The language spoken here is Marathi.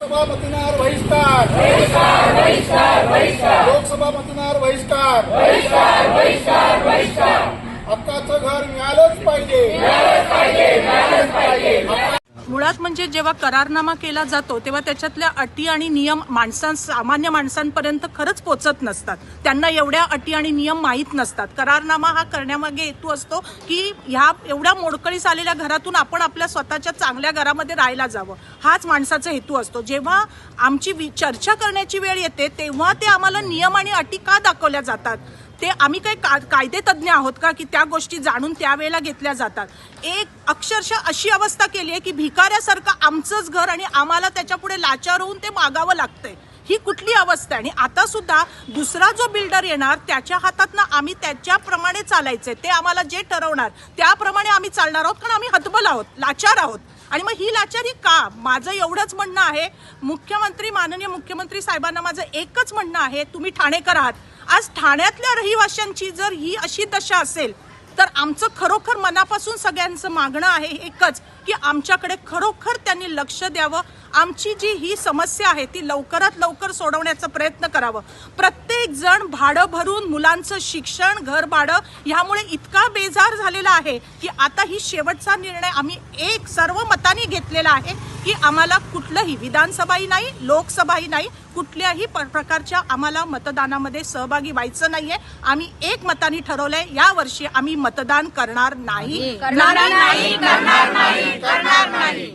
लोकसभा मतदार बहिष्कार. लोकसभा मतदार बहिष्कार. हक्काचं घर मिळालंच पाहिजे. मुळात म्हणजे जेव्हा करारनामा केला जातो तेव्हा त्याच्यातल्या अटी आणि नियम माणसां सामान्य माणसांपर्यंत खरंच पोचत नसतात. त्यांना एवढ्या अटी आणि नियम माहीत नसतात. करारनामा हा करण्यामागे हेतू असतो की ह्या एवढ्या मोडकळीस आलेल्या घरातून आपण आपल्या स्वतःच्या चांगल्या घरामध्ये राहायला जावं. हाच माणसाचा हेतू असतो. जेव्हा आमची वि- चर्चा करण्याची वेळ येते तेव्हा ते आम्हाला नियम आणि अटी का दाखवल्या जातात? ते आम्ही काही का कायदे तज्ज्ञ आहोत का की त्या गोष्टी जाणून त्यावेळेला घेतल्या जातात. एक अक्षरशः अशी अवस्था केली आहे की भिकाऱ्यासारखं आमचंच घर आणि आम्हाला त्याच्यापुढे लाचार होऊन ते मागावं लागतंय. ही कुठली अवस्था आहे? आणि आता सुद्धा दुसरा जो बिल्डर येणार त्याच्या हातातनं आम्ही त्याच्याप्रमाणे चालायचंय. ते आम्हाला जे ठरवणार त्याप्रमाणे आम्ही चालणार आहोत कारण आम्ही हतबल आहोत लाचार आहोत. आणि मग ही लाचारी का? माझं एवढंच म्हणणं आहे. मुख्यमंत्री माननीय मुख्यमंत्री साहेबांना माझं एकच म्हणणं आहे. तुम्ही ठाणेकर आहात. आज ठाण्यातल्या रहिवाशांची जर ही अशी दशा असेल तर आमचं खरोखर मनापासून सगळ्यांचं मागणं आहे एकच की आमच्याकडे खरोखर त्यांनी लक्ष द्यावं. आमची जी ही समस्या आहे ती लवकरात लवकर सोडवण्याचा प्रयत्न करावं. प्रत्येक जण भाडं भरून मुलांचं शिक्षण घर भाडं ह्यामुळे इतका बेजार झालेला आहे की आता ही शेवटचा निर्णय आम्ही एक सर्व मताने घेतलेला आहे की आम्हाला कुठलंही विधानसभाही नाही लोकसभाही नाही कुठल्याही प- प्रकारच्या आम्हाला मतदानामध्ये सहभागी व्हायचं नाहीये. आम्ही एक मताने ठरवलंय या वर्षी आम्ही मतदान करणार नाही. करणार नाही करणार नाही करणार नाही.